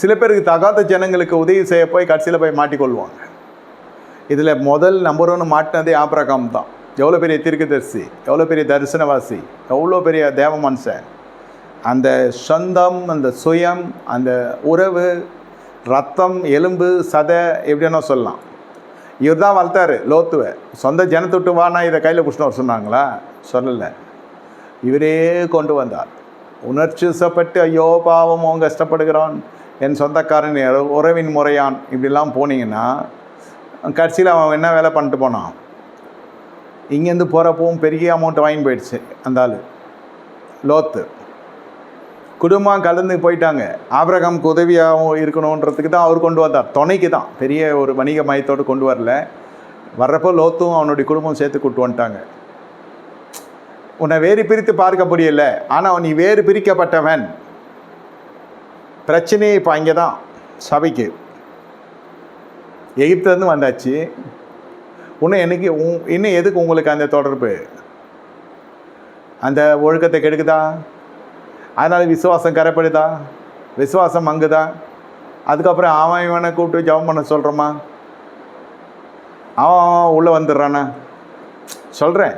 சில பேருக்கு தகாத ஜனங்களுக்கு உதவி செய்ய போய் கடைசியில் போய் மாட்டிக்கொள்வாங்க. இதில் முதல் நம்பர் ஒன்று மாட்டினதே ஆப்ரகாம் தான். எவ்வளோ பெரிய தீர்க்கதரிசி எவ்வளோ பெரிய தரிசனவாசி எவ்வளோ பெரிய தேவ மனுஷன். அந்த சொந்தம் அந்த சுயம் அந்த உறவு ரத்தம் எலும்பு சதை எப்படின்னா சொல்லலாம். இவர் தான் வளர்த்தாரு லோத்துவை. சொந்த ஜனத்தை விட்டு வானா இதை கையில் பிடிச்சின்னு சொன்னாங்களா? சொல்லலை. இவரே கொண்டு வந்தார். உணர்ச்சிசப்பட்டு ஐயோ பாவம் அவங்க கஷ்டப்படுகிறான். என் சொந்தக்காரன் உறவின் முறையான் இப்படிலாம் போனீங்கன்னா கடைசியில் அவன் என்ன வேலை பண்ணிட்டு போனான்? இங்கேருந்து போகிறப்பவும் பெரிய அமௌண்ட் வாங்கி போயிடுச்சு அந்த ஆள். லோத்து. குடும்பம் கலந்து போயிட்டாங்க. ஆபிரகாமுக்கு உதவியாகவும் இருக்கணுன்றதுக்கு தான் அவர் கொண்டு வந்தார். துணைக்கு தான். பெரிய ஒரு வணிக மயத்தோடு கொண்டு வரல. வர்றப்போ லோத்தும் அவனுடைய குடும்பம் சேர்த்து கூட்டு வந்துட்டாங்க. உன்னை வேறு பிரித்து பார்க்க முடியல. ஆனால் நீ வேறு பிரிக்கப்பட்டவன். பிரச்சனையே இப்போ அங்கே தான் சபைக்கு. எகிப்துலேருந்து வந்தாச்சு. இன்னும் எனக்கு உ- இன்னும் எதுக்கு உங்களுக்கு அந்த தொடர்பு? அந்த ஒழுக்கத்தை கெடுக்குதா? அதனால் விசுவாசம் கரைப்படுதா? விசுவாசம் மங்குதா? அதுக்கப்புறம் அவன் இவனை கூப்பிட்டு ஜெபம் பண்ண சொல்கிறோமா அவன் உள்ளே வந்துடுறானா? சொல்கிறேன்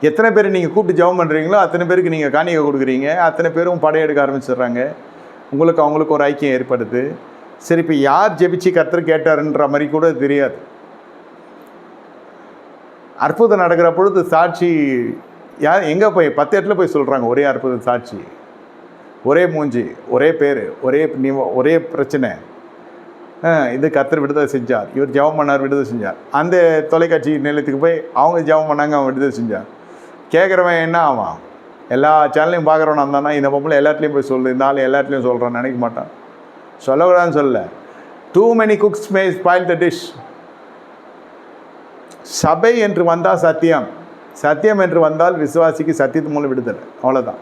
எத்தனை பேர் நீங்கள் கூப்பிட்டு ஜெபம் பண்ணுறீங்களோ அத்தனை பேருக்கு நீங்கள் காணிக்கை கொடுக்குறீங்க. அத்தனை பேரும் படையெடுக்க ஆரம்பிச்சிடுறாங்க. உங்களுக்கு அவங்களுக்கு ஒரு ஐக்கியம் ஏற்படுது. சரி இப்போ யார் ஜெபிச்சு கர்த்தர் கேட்டாருன்ற மாதிரி கூட தெரியாது. அற்புதம் நடக்கிற பொழுது சாட்சி யார் எங்கே போய் பத்து இடத்துல போய் சொல்கிறாங்க ஒரே அற்புதம் சாட்சி. ஒரே மூஞ்சி ஒரே பேர் ஒரே நீ ஒரே பிரச்சனை. இது கத்தர் விடுதலை செஞ்சார். இவர் ஜெபம் பண்ணார் விடுதலை செஞ்சார். அந்த தொலைக்காட்சி நிலையத்துக்கு போய் அவங்க ஜெபம் பண்ணாங்க அவன் விடுதலை செஞ்சார் கேட்குறவன் என்ன ஆவான்? எல்லா சேனலையும் பார்க்குறவன் இருந்தானா இந்த பொம்பளை எல்லாத்துலேயும் போய் சொல்லு இந்த ஆள் எல்லாத்துலேயும் சொல்கிறான் நினைக்க மாட்டான். சொல்லக்கூடாதுன்னு சொல்லலை. Too many cooks may spoil the dish சபை என்று வந்தால் சத்தியம். சத்தியம் என்று வந்தால் விசுவாசிக்கு சத்தியத்து மூலம் விடுதலை. அவ்வளோதான்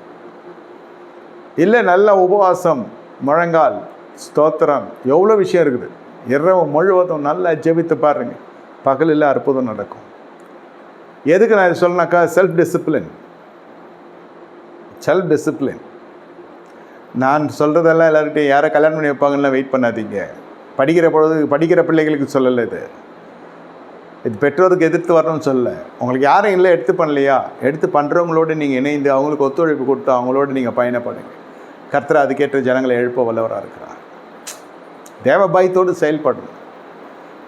இல்லை நல்ல உபவாசம் முழங்கால் ஸ்தோத்திரம் எவ்வளோ விஷயம் இருக்குது. இரவு முழுவதும் நல்லா ஜெபித்து பாருங்க. பகலில் அற்புதம் நடக்கும். எதுக்கு நான் இது சொல்லனாக்கா செல்ஃப் டிசிப்ளின் செல்ஃப் டிசிப்ளின் நான் சொல்கிறதெல்லாம் எல்லார்கிட்டையும் யாரை கல்யாணம் பண்ணி வைப்பாங்கன்னு வெயிட் பண்ணாதீங்க. படிக்கிற பொழுது படிக்கிற பிள்ளைகளுக்கு சொல்லலை இது. இது பெற்றோருக்கு எதிர்த்து வரணும்னு சொல்லலை. உங்களுக்கு யாரும் இல்லை எடுத்து பண்ணலையா? எடுத்து பண்ணுறவங்களோடு நீங்கள் இணைந்து அவங்களுக்கு ஒத்துழைப்பு கொடுத்து அவங்களோடு நீங்கள் பயணப்படுங்க. கர்த்தர் அதுக்கேற்ற ஜனங்களை எழுப்ப வல்லவராக இருக்கிறார். தேவ பயத்தோடு செயல்படணும்.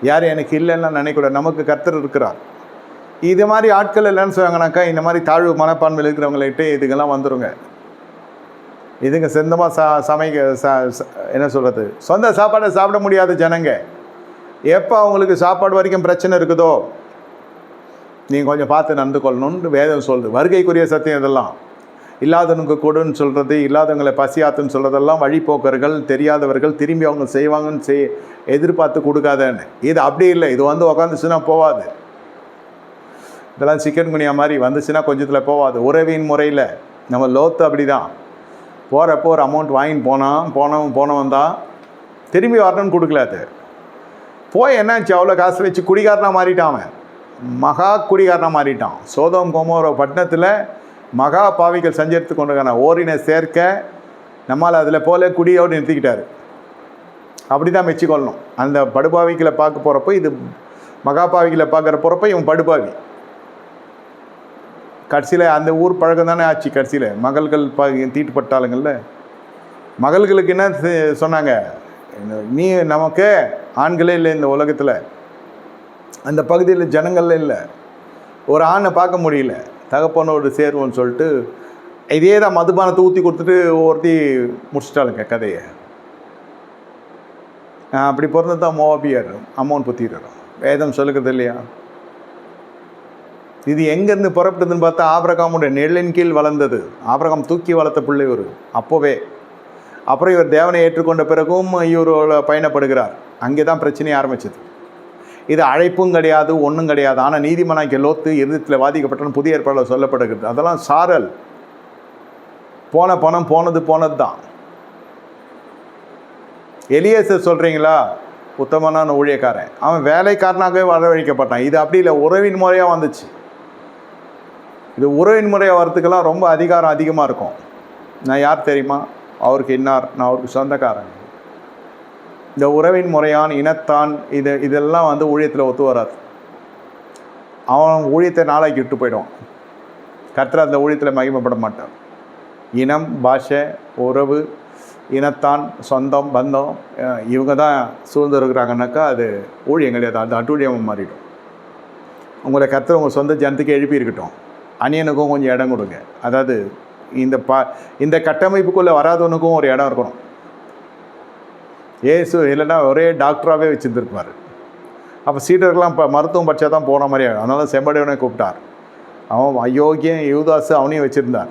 யார் எனக்கு இல்லைன்னா நினைக்கூடாது நமக்கு கர்த்தர் இருக்கிறார். இது மாதிரி ஆட்கள் இல்லைன்னு சொல்லுவாங்கனாக்கா இந்த மாதிரி தாழ்வு மனப்பான்மையில் இருக்கிறவங்கள்ட்ட இதுக்கெல்லாம் வந்துடுங்க இதுங்க சொந்தமாக சா சமைக்க ச என்ன சொல்கிறது சொந்த சாப்பாடை சாப்பிட முடியாத ஜனங்க. எப்போ அவங்களுக்கு சாப்பாடு வரைக்கும் பிரச்சனை இருக்குதோ? நீங்கள் கொஞ்சம் பார்த்து நடந்து கொள்ளணும்னு வேதம் சொல்லுது. வருகைக்குரிய சத்தியம் இதெல்லாம். இல்லாதவனுக்கு கொடுன்னு சொல்கிறது இல்லாதவங்களை பசியாத்துன்னு சொல்கிறதெல்லாம் வழிபோக்கர்கள் தெரியாதவர்கள் திரும்பி அவங்க செய்வாங்கன்னு செய் எதிர்பார்த்து கொடுக்காதன்னு. இது அப்படி இல்லை. இது வந்து உக்காந்துச்சுன்னா போகாது இதெல்லாம் சிக்கன் குனியா மாதிரி வந்துச்சுன்னா கொஞ்சத்தில் போகாது உறவின் முறையில். நம்ம லோத்து அப்படி தான் போகிறப்போ ஒரு அமௌண்ட் வாங்கிட்டு போனான் போனவன் போனவன் தான். திரும்பி வரணும்னு கொடுக்கல அது. போய் என்னாச்சு? அவ்வளோ காசு வச்சு குடிகாரனாக மாறிட்டான் அவன். மகா குடிகாரனாக மாறிட்டான். சோதம் கோமோர பட்டணத்தில் மகா பாவிகள் சஞ்சரித்து கொண்டிருக்கான ஓரினை சேர்க்க நம்மால் அதில் போல குடியோடு நிறுத்திக்கிட்டார். அப்படி தான் மெச்சிக்கொள்ளணும் அந்த படுபாவிகளை பார்க்க போகிறப்போ இது மகாபாவிகளை பார்க்குற போகிறப்ப இவன் படுபாவி. கடைசியில் அந்த ஊர் பழக்கம் தானே ஆச்சு கடைசியில்? மகள்கள் ப தீட்டுப்பட்டாளுங்கள்ல. மகள்களுக்கு என்ன செ- சொன்னாங்க? நீ நமக்கு ஆண்களே இல்லை இந்த உலகத்தில். அந்த பகுதியில் ஜனங்களே இல்லை. ஒரு ஆணை பார்க்க முடியல. தகப்பனோடு சேருவோன்னு சொல்லிட்டு இதே தான் மதுபானத்தை ஊற்றி கொடுத்துட்டு ஒருத்தி முடிச்சிட்டாளுங்க கதையை. அப்படி பிறந்தது தான் மோபியர் அமௌண்ட் புத்திடுறோம் வேதம் சொல்லுகிறது இல்லையா? இது எங்கேருந்து புறப்பட்டதுன்னு பார்த்தா ஆபிரகாமுடைய நிழலின் கீழ் வளர்ந்தது. ஆபிரகாம் தூக்கி வளர்த்த பிள்ளை ஒரு அப்போவே. அப்புறம் இவர் தேவனை ஏற்றுக்கொண்ட பிறகும் இவர் பயணப்படுகிறார். அங்கே தான் பிரச்சனை ஆரம்பிச்சது. இது அழைப்பும் கிடையாது ஒன்றும் கிடையாது. ஆனால் நீதிமனாக்கிய லோத்து இருதயத்தில் வாதிக்கப்பட்ட புதிய ஏற்பாடில் சொல்லப்படுகிறது. அதெல்லாம் சாரல். போன பணம் போனது போனது தான் எலியேசர் சொல்கிறீங்களா உத்தமனான ஊழியக்காரன். அவன் வேலைக்காரனாகவே வரவழைக்கப்பட்டான். இது அப்படி இல்லை உறவின் முறையாக வந்துச்சு. இது உறவின் முறையாக வரத்துக்கெல்லாம் ரொம்ப அதிகாரம் அதிகமாக இருக்கும். நான் யார் தெரியுமா? அவருக்கு இன்னார் நான் அவருக்கு சொந்தக்காரன். இந்த உறவின் முறையான் இனத்தான் இது இதெல்லாம் வந்து ஊழியத்தில் ஒத்து வராது. அவன் ஊழியத்தை நாளைக்கு விட்டு போயிடுவான். கர்த்தர் அந்த ஊழியத்தில் மகிமைப்பட மாட்டான் இனம் பாஷை உறவு இனத்தான் சொந்தம் பந்தம் இவங்க தான் சூழ்ந்து இருக்கிறாங்கன்னாக்கா அது ஊழியம் கிடையாது அது அட்டூழியமாக மாறிடும். உங்களை கர்த்தர் உங்கள் சொந்த ஜனத்துக்கு எழுப்பி இருக்கட்டும் அணியனுக்கும் கொஞ்சம் இடம் கொடுங்க. அதாவது இந்த பா இந்த கட்டமைப்புக்குள்ளே வராதவனுக்கும் ஒரு இடம் இருக்கணும். ஏசு இல்லைன்னா ஒரே டாக்டராகவே வச்சுருந்துருப்பார். அப்போ சீடர்கள்லாம் இப்போ மருத்துவம் படித்தா தான் போன மாதிரி ஆகும் அதனால செம்படையவனை கூப்பிட்டார். அவன் அயோக்கியன் யுவதாஸ் அவனையும் வச்சுருந்தார்.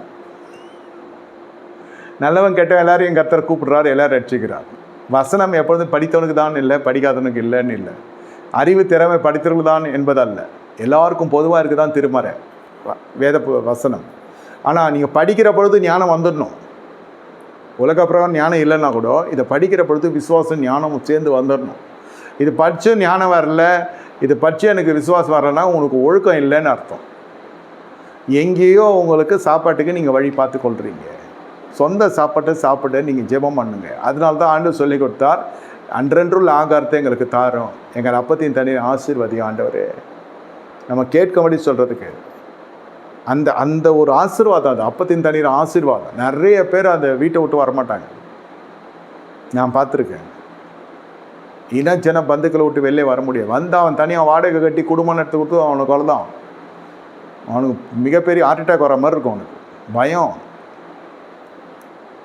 நல்லவன் கெட்டவன் எல்லாரையும் கத்தர் கூப்பிடுறாரு எல்லாரும் ரட்சிக்கிறார். வசனம் எப்பொழுதும் படித்தவனுக்கு தான் இல்லை படிக்காதவனுக்கு இல்லைன்னு இல்லை. அறிவு திறமை படித்தவர்கள் தான் என்பதல்ல. எல்லாருக்கும் பொதுவாக இருக்குது தான் திருமறை. வேத வசனம் ஆனால் நீங்கள் படிக்கிற பொழுது ஞானம் வந்துடணும். உலக பிரகாரம் ஞானம் இல்லைன்னா கூட இதை படிக்கிற பொழுது விசுவாசம் ஞானம் சேர்ந்து வந்துடணும். இது படித்து ஞானம் வரல இது படித்து எனக்கு விசுவாசம் வரலன்னா உங்களுக்கு ஒழுக்கம் இல்லைன்னு அர்த்தம். எங்கேயோ உங்களுக்கு சாப்பாட்டுக்கு நீங்கள் வழி பார்த்து கொள்கிறீங்க சொந்த சாப்பாட்டை சாப்பிட நீங்கள் ஜெபம் பண்ணுங்க. அதனால தான் ஆண்டு சொல்லி கொடுத்தார் அன்றென்றுள்ள ஆகாரத்தை எங்களுக்கு தாரோம். எங்கள் அப்பத்தின் தண்ணீர் ஆசீர்வதி ஆண்டவர். நம்ம கேட்கும்படி சொல்கிறதுக்கு அந்த அந்த ஒரு ஆசீர்வாதம் அது அப்பத்தின் தண்ணீர் ஆசீர்வாதம். நிறைய பேர் அந்த வீட்டை விட்டு வரமாட்டாங்க. நான் பார்த்துருக்கேன். இன ஜன பந்துக்களை விட்டு வெளியே வர முடியாது. வந்து அவன் தனியாக வாடகை கட்டி குடும்பம் நடத்தி கொடுத்து அவனுக்கு அவ்வளோதான் அவனுக்கு மிகப்பெரிய ஹார்ட் அட்டாக் வர மாதிரி இருக்கும் அவனுக்கு. பயம்.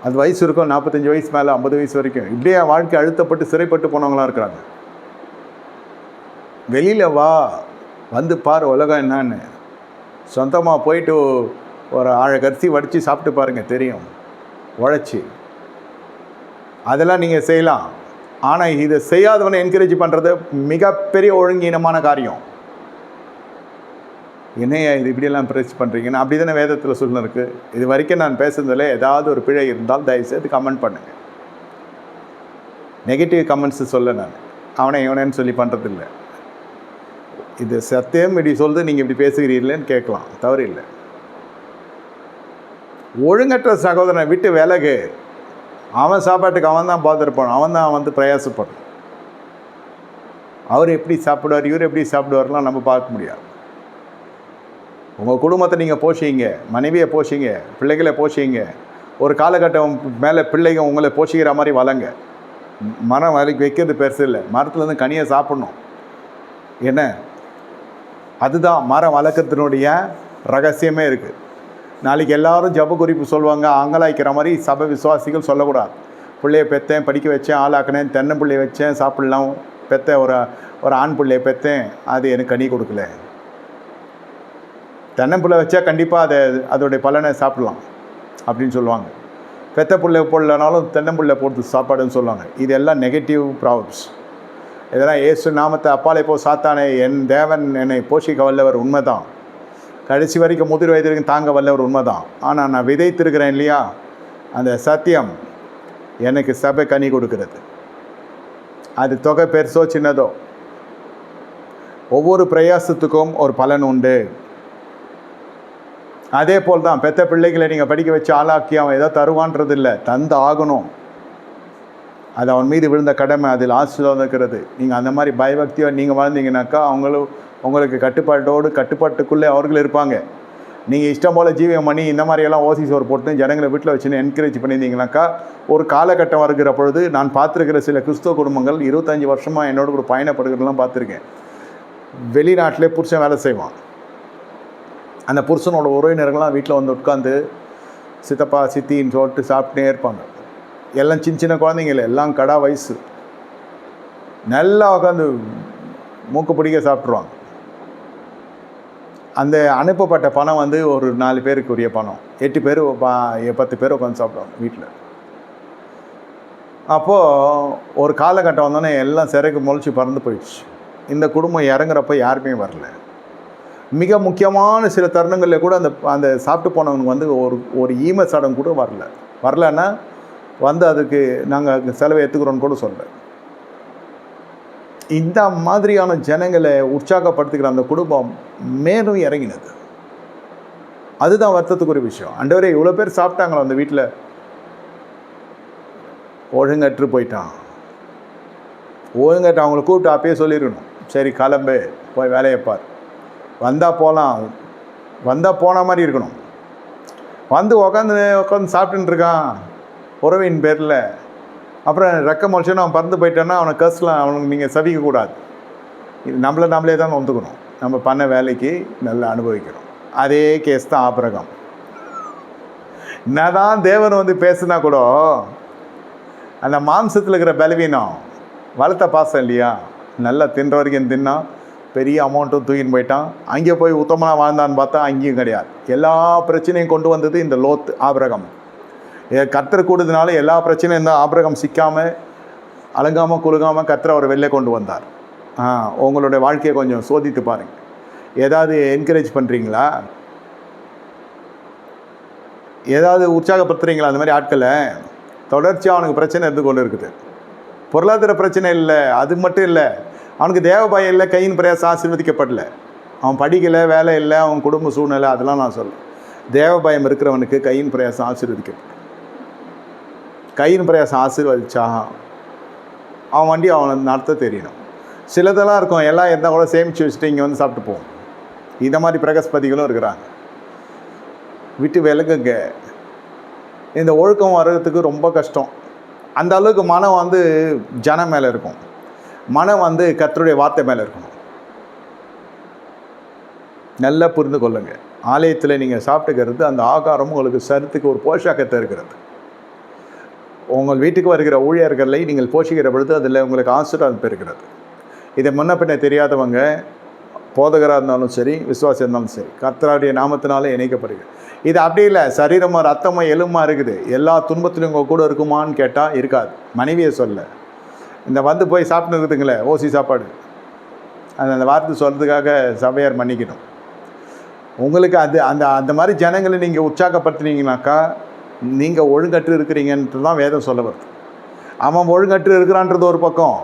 அது வயசு இருக்கும் நாற்பத்தஞ்சு வயசு மேலே ஐம்பது வயசு வரைக்கும். இப்படியே வாழ்க்கை அழுத்தப்பட்டு சிறைப்பட்டு போனவங்களாம் இருக்கிறாங்க. வெளியில் வா. வந்து பார் உலகம் என்னன்னு. சொந்தமாக போயிட்டு ஒரு ஆழக்கரிசி வடித்து சாப்பிட்டு பாருங்கள் தெரியும். உழைச்சி. அதெல்லாம் நீங்கள் செய்யலாம். ஆனால் இதை செய்யாதவனை என்கரேஜ் பண்ணுறது மிகப்பெரிய ஒழுங்கீனமான காரியம். என்னையா இது இப்படியெல்லாம் பிரச்சனை பண்ணுறீங்கன்னா அப்படி தானே வேதத்தில் சொல்லிருக்கு இது வரைக்கும் நான் பேசுனதில் ஏதாவது ஒரு பிழை இருந்தால் தயவுசெய்து கமெண்ட் பண்ணுங்கள் நெகட்டிவ் கமெண்ட்ஸு சொல்ல நான். அவனை இவனேன்னு சொல்லி பண்ணுறதில்ல இது சத்தியம் இப்படி சொல்லுது நீங்கள் இப்படி பேசுகிறீர்களேன்னு கேட்கலாம். தவறு இல்லை. ஒழுங்கற்ற சகோதரனை விட்டு விலகு. அவன் சாப்பாட்டுக்கு அவன் தான் பார்த்துருப்பான். அவன் தான் வந்து பிரயாசப்படும். அவர் எப்படி சாப்பிடுவார் இவர் எப்படி சாப்பிடுவார்லாம் நம்ம பார்க்க முடியாது. உங்கள் குடும்பத்தை நீங்கள் போஷிங்க மனைவியை போஷிங்க பிள்ளைகளை போஷிங்க. ஒரு காலகட்டம் மேலே பிள்ளைங்க உங்களை போஷிக்கிற மாதிரி வளங்க. மரம் வலைக்கு வைக்கிறது பெருசு இல்லை. மரத்துலேருந்து கனியை சாப்பிட்ணும். என்ன? அதுதான் மரம் வளர்க்கறதுனுடைய ரகசியமே இருக்குது நாளைக்கு எல்லாரும் ஜப குறிப்பு சொல்லுவாங்க ஆங்கலாய்க்கிற மாதிரி சபை விசுவாசிகள் சொல்லக்கூடாது. பிள்ளைய பெற்றேன் படிக்க வச்சேன் ஆளாக்கினேன் தென்னம்பிள்ளைய வச்சேன் சாப்பிட்லாம். பெத்த ஒரு ஒரு ஆண் பிள்ளைய பெற்றேன் அது எனக்கு கனி கொடுக்கல. தென்னம்பிள்ளை வச்சா கண்டிப்பாக அதை அதோடைய பலனை சாப்பிட்லாம் அப்படின்னு சொல்லுவாங்க. பெத்த பிள்ளை போடலனாலும் தென்னம்பிள்ளை போட்டு சாப்பாடுன்னு சொல்லுவாங்க. இது எல்லாம் நெகட்டிவ் ப்ராப்ளம்ஸ் இதெல்லாம் இயேசு நாமத்தை அப்பாலே போ சாத்தானே என் தேவன் என்னை போஷிக்க வல்லவர் உண்மைதான். கடைசி வரைக்கும் முதிர் வயது வரைக்கும் தாங்க வல்லவர் உண்மைதான். ஆனால் நான் விதைத்திருக்கிறேன் இல்லையா? அந்த சத்தியம் எனக்கு சபை கனி கொடுக்கிறது. அது தொகை பெருசோ சின்னதோ? ஒவ்வொரு பிரயாசத்துக்கும் ஒரு பலன் உண்டு. அதே போல் தான் பெத்த பிள்ளைகளை நீங்கள் படிக்க வச்சு ஆளாக்கி அவன் ஏதோ தருவான்றது இல்லை தந்து ஆகணும். அது அவன் மீது விழுந்த கடமை அதில் ஆசீர்வாதம் இருக்கிறது. நீங்கள் அந்த மாதிரி பயபக்தியாக நீங்கள் வாழ்ந்தீங்கன்னாக்கா அவங்களும் உங்களுக்கு கட்டுப்பாட்டோடு கட்டுப்பாட்டுக்குள்ளே அவர்கள் இருப்பாங்க. நீங்கள் இஷ்டம் போல் ஜீவியம் பண்ணி இந்த மாதிரியெல்லாம் ஓசி சோறு போட்டு ஜனங்களை வீட்டில் வச்சுன்னு என்கரேஜ் பண்ணியிருந்தீங்கனாக்கா ஒரு காலகட்டம் வருகிற பொழுது நான் பார்த்துருக்கிற சில கிறிஸ்துவ குடும்பங்கள் இருபத்தஞ்சி வருஷமாக என்னோட கூட பயணப்படுகிறதெல்லாம் பார்த்துருக்கேன். வெளிநாட்டிலே புருஷன் வேலை செய்வான். அந்த புருஷனோட உறவினர்கள்லாம் வீட்டில் வந்து உட்காந்து சித்தப்பா சித்தின்னு சொல்லிட்டு சாப்பிட்டே இருப்பாங்க. எல்லாம் சின்ன சின்ன குழந்தைங்க இல்லை எல்லாம் கடா வயசு. நல்லா உட்காந்து மூக்கு பிடிக்க சாப்பிட்ருவாங்க அந்த அனுப்பப்பட்ட பணம் வந்து ஒரு நாலு பேருக்கு உரிய பணம். எட்டு பேர் பத்து பேர் உட்காந்து சாப்பிடுவாங்க வீட்டில். அப்போது ஒரு காலகட்டம் வந்தோடனே எல்லாம் சிறைக்கு முளைச்சி பறந்து போயிடுச்சு. இந்த குடும்பம் இறங்குறப்ப யாருமே வரல. மிக முக்கியமான சில தருணங்களில் கூட அந்த அந்த சாப்பிட்டு போனவங்க வந்து ஒரு ஒரு ஈம சடம் கூட வரல. வரலன்னா வந்து அதுக்கு நாங்கள் செலவை எடுத்துக்கிறோன்னு கூட சொல்ல இந்த மாதிரியான ஜனங்களை உற்சாகப்படுத்துகிற அந்த குடும்பம் மேலும் இறங்கினது. அதுதான் வருத்தத்துக்குரிய விஷயம். அண்டவரே இவ்வளோ பேர் சாப்பிட்டாங்களா அந்த வீட்டில் ஒழுங்கற்று போயிட்டான். ஒழுங்கற்று அவங்கள கூப்பிட்டு அப்பயே சொல்லிடணும் சரி கிளம்பு போய் வேலையை பார். வந்தால் போகலாம் வந்தால் போன மாதிரி இருக்கணும். வந்து உக்காந்து உட்காந்து சாப்பிட்டுன்னு இருக்கான். உறவின் பேரில். அப்புறம் ரெக்க முளைச்சோன்னு அவன் பறந்து போயிட்டான்னா அவனை கர்ஸ்லாம் அவனுக்கு நீங்கள் சவிக்கக்கூடாது. இது நம்மளை நம்மளே தான் வந்துக்கணும் நம்ம பண்ண வேலைக்கு நல்லா அனுபவிக்கிறோம் அதே கேஸ் தான் ஆபரகம். என்னதான் தேவன் வந்து பேசுனா கூட அந்த மாம்சத்தில் இருக்கிற பலவீனம் வளர்த்த பாசம் இல்லையா? நல்லா தின்ற வரைக்கும் தின்னா பெரிய அமௌண்ட்டும் தூக்கின்னு போயிட்டான். அங்கே போய் உத்தமனாக வாழ்ந்தான்னு பார்த்தா அங்கேயும் கிடையாது. எல்லா பிரச்சனையும் கொண்டு வந்தது இந்த லோத் ஆபரகம். கத்தர் கூடுதனால எல்லா பிரச்சனையும் இருந்தால் ஆபிரகம் சிக்காமல் அலங்காமல் குலுங்காமல் கத்தரை அவர் வெளில கொண்டு வந்தார். ஆ உங்களுடைய வாழ்க்கையை கொஞ்சம் சோதித்து பாருங்கள் ஏதாவது என்கரேஜ் பண்ணுறீங்களா ஏதாவது உற்சாகப்படுத்துறீங்களா அந்த மாதிரி ஆட்களை? தொடர்ச்சியாக அவனுக்கு பிரச்சனை இருந்து கொண்டு இருக்குது. பொருளாதார பிரச்சனை இல்லை அது மட்டும் இல்லை. அவனுக்கு தேவ பயம் இல்லை கையின் பிரயாசம் ஆசீர்வதிக்கப்படல. அவன் படிக்கலை வேலை இல்லை அவன் குடும்ப சூழ்நிலை அதெல்லாம் நான் சொல்லுவேன் தேவ பயம் இருக்கிறவனுக்கு கையின் பிரயாசம் ஆசீர்வதிக்கப்படும் கையின் பிரயாசம் ஆசீர்வதிச்சா அவன் வண்டி அவனை நடத்த தெரியணும். சிலதெல்லாம் இருக்கும் எல்லாம் இருந்தால் கூட சேமித்து வச்சுட்டு இங்கே வந்து சாப்பிட்டு போவோம். இந்த மாதிரி பிரகஸ்பதிகளும் இருக்கிறாங்க. விட்டு விலகுங்க. இந்த ஒழுக்கம் வர்றதுக்கு ரொம்ப கஷ்டம். அந்த அளவுக்கு மனம் வந்து ஜனம் மேலே இருக்கும். மனம் வந்து கத்தருடைய வார்த்தை மேலே இருக்கணும். நல்லா புரிந்து கொள்ளுங்கள் ஆலயத்தில் நீங்கள் சாப்பிட்டுக்கிறது அந்த ஆகாரம் உங்களுக்கு சருத்துக்கு ஒரு போஷாக்கத்தை இருக்கிறது உங்கள் வீட்டுக்கு வருகிற ஊழியர்களை நீங்கள் போஷிக்கிற பொழுது அதில் உங்களுக்கு ஆசீர்வாதம் பெறுகிறது. இதை முன்ன பின்ன தெரியாதவங்க போதகராக இருந்தாலும் சரி விசுவாசம் இருந்தாலும் சரி கர்த்தராடைய நாமத்தினால இணைக்கப்படுகிறது. இது அப்படி இல்லை. சரீரமாக ரத்தமாக எலும்மா இருக்குது. எல்லா துன்பத்திலும் உங்கள் கூட இருக்குமான்னு கேட்டால் இருக்காது. மனைவியை சொல்ல. இந்த வந்து போய் சாப்பிட்டு இருக்குதுங்களே ஓசி சாப்பாடு. அந்த அந்த வார்த்தை சொல்கிறதுக்காக சபையார் மன்னிக்கணும். உங்களுக்கு அது அந்த அந்த மாதிரி ஜனங்களை நீங்கள் உற்சாகப்படுத்துனீங்கனாக்கா நீங்கள் ஒழுங்கற்று இருக்கிறீங்கன்ட்டு தான் வேதம் சொல்ல வருது. அவன் ஒழுங்கற்று இருக்கிறான்றது ஒரு பக்கம்.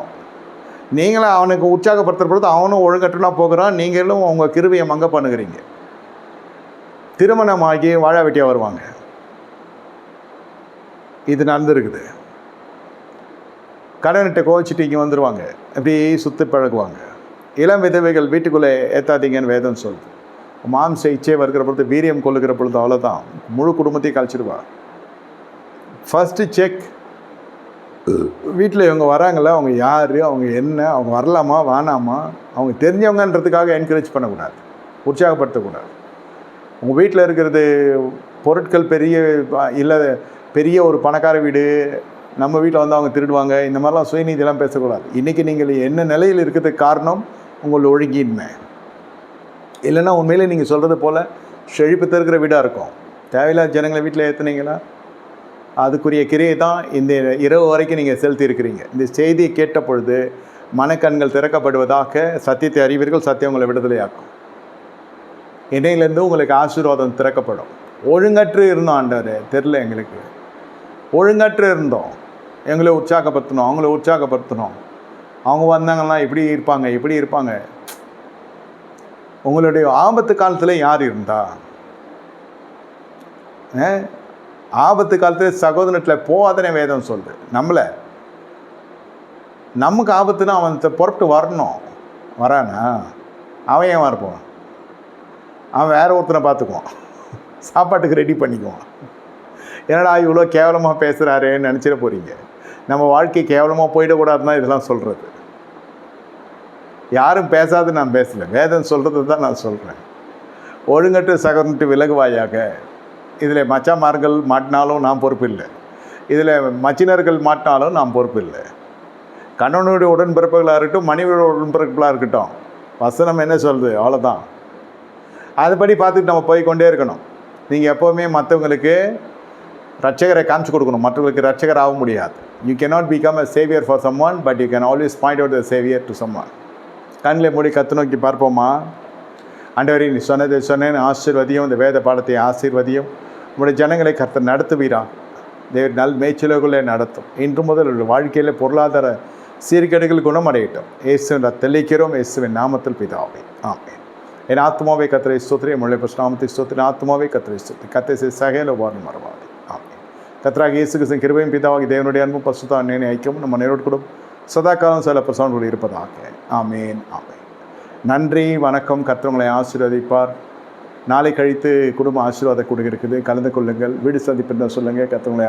நீங்களும் அவனுக்கு உற்சாகப்படுத்துகிற பொழுது அவனும் ஒழுங்கற்றுலாம் போகிறான். நீங்களும் உங்கள் கிருவியை மங்க பண்ணுகிறீங்க. திருமணமாகி வாழா வெட்டியாக வருவாங்க. இது நடந்துருக்குது. கடனிட்ட கோச்சிட்டு இங்கே வந்துடுவாங்க இப்படி சுற்றி பழகுவாங்க. இளம் விதவைகள் வீட்டுக்குள்ளே ஏற்றாதீங்கன்னு வேதம் சொல்லுது. மாம்ச இச்சை வருகிற பொழுது வீரியம் கொள்ளுகிற பொழுது அவ்வளோதான் முழு குடும்பத்தையும் கழிச்சிடுவா ஃபஸ்ட்டு செக் வீட்டில் இவங்க வராங்களா அவங்க யார் அவங்க என்ன அவங்க வரலாமா வானாமா அவங்க தெரிஞ்சவங்கன்றதுக்காக என்கரேஜ் பண்ணக்கூடாது. உற்சாகப்படுத்தக்கூடாது. உங்கள் வீட்டில் இருக்கிறது பொருட்கள் பெரிய இல்லை பெரிய ஒரு பணக்கார வீடு நம்ம வீட்டில் வந்து அவங்க திருடுவாங்க இந்த மாதிரிலாம் சுயநீதியெல்லாம் பேசக்கூடாது. இன்றைக்கி நீங்கள் என்ன நிலையில் இருக்கிறதுக்கு காரணம் உங்கள் ஒழுங்கின்மை. இல்லைன்னா உண்மையிலே நீங்கள் சொல்கிறது போல் செழிப்பு தருகிற வீடாக இருக்கும். தேவையில்லாத ஜனங்களை வீட்டில் ஏற்றுனீங்கன்னா அதுக்குரிய கிரியை தான் இந்த இரவு வரைக்கும் நீங்கள் செலுத்தியிருக்கிறீங்க. இந்த செய்தியை கேட்ட பொழுது மனக்கண்கள் திறக்கப்படுவதாக சத்தியத்தை அறிவீர்கள் சத்தியம் உங்களை விடுதலையாக்கும். இணையிலேருந்து உங்களுக்கு ஆசீர்வாதம் திறக்கப்படும். ஒழுங்கற்று இருந்தோம் ஆண்டவர் தெரில எங்களுக்கு. ஒழுங்கற்று இருந்தோம். எங்களை உற்சாகப்படுத்தணும் அவங்கள உற்சாகப்படுத்தணும் அவங்க வந்தாங்கன்னா இப்படி இருப்பாங்க இப்படி இருப்பாங்க. உங்களுடைய ஆபத்து காலத்தில் யார் இருந்தா? ஆ? ஆபத்து காலத்தில் சகோதரத்தில் போகாதனே வேதம் சொல்லுது. நம்மளை. நமக்கு ஆபத்துனா அவன் புறப்பட்டு வரணும். வரானா? அவன் ஏன் வரப்போவான்? அவன் வேற ஒருத்தனை பார்த்துக்குவான். சாப்பாட்டுக்கு ரெடி பண்ணிக்குவான். என்னடா இவ்வளோ கேவலமாக பேசுகிறாரேன்னு நினச்சிட போகிறீங்க நம்ம வாழ்க்கை கேவலமாக போயிடக்கூடாதுன்னு இதெல்லாம் சொல்கிறது யாரும் பேசாது நான் பேசலை. வேதம் சொல்கிறது தான் நான் சொல்கிறேன் ஒழுங்கட்டு சகர்ந்துட்டு விலகுவாயாக. இதில் மச்சாமார்கள் மாட்டினாலும் நான் பொறுப்பு இல்லை இதில் மச்சினர்கள் மாட்டினாலும் நான் பொறுப்பு இல்லை கணவனுடைய உடன்பிறப்புகளாக இருக்கட்டும் மனைவியோட உடன்பிறப்புகளாக இருக்கட்டும் வசனம் என்ன சொல்கிறது அவ்வளோதான் அதுபடி பார்த்துட்டு நம்ம போய்க்கொண்டே இருக்கணும். நீங்கள் எப்போவுமே மற்றவங்களுக்கு ரட்சகரை காமிச்சு கொடுக்கணும். மற்றவங்களுக்கு ரட்சகர் ஆக முடியாது. You cannot become a saviour for someone but you can always point out the saviour to someone கண்ணில் மூடி கற்று நோக்கி பார்ப்போமா? அண்டவரி நீ சொன்னதை சொன்னேன். ஆசீர்வதியும் இந்த வேத பாடத்தை ஆசீர்வதியும். உங்களுடைய ஜனங்களை கர்த்தர் நடத்துவீரா? தேவர் நல் மேய்ச்சலுக்குள்ளே நடத்தும். இன்று முதல் உள்ள வாழ்க்கையில் பொருளாதார சீர்கேடுகள் குணமடையட்டும். இயேசுவின் தெளிக்கிறோம் இயேசுவின் நாமத்தில் பிதாவே. ஆமேன். என் ஆத்மாவை கத்திரை ஸ்தோத்திரி. முளை நாமத்தை ஸ்தோத்திரி. ஆத்மாவை கத்திரை ஸ்தோத்திரி. கத்தை சகையில் வாரம் மறவாது. ஆமேன். கத்ராக இயேசு கிருஷ்ணன் கிருபையும் பிதாவாகி தேவனுடைய அன்பும் பசுத்தா நினை ஐக்கியம் நம்ம நேரோடு கூட காலம் சில பிரசவங்கள் இருப்பதாக. ஆமேன். ஆமேன். நன்றி வணக்கம். கத்திரங்களை ஆசீர்வதிப்பார். நாளை கழித்து குடும்ப ஆசீர்வாத கூட இருக்குது. கலந்து கொள்ளுங்கள். வீடு சந்திப்பு இருந்தால் சொல்லுங்கள். கர்த்தவங்களை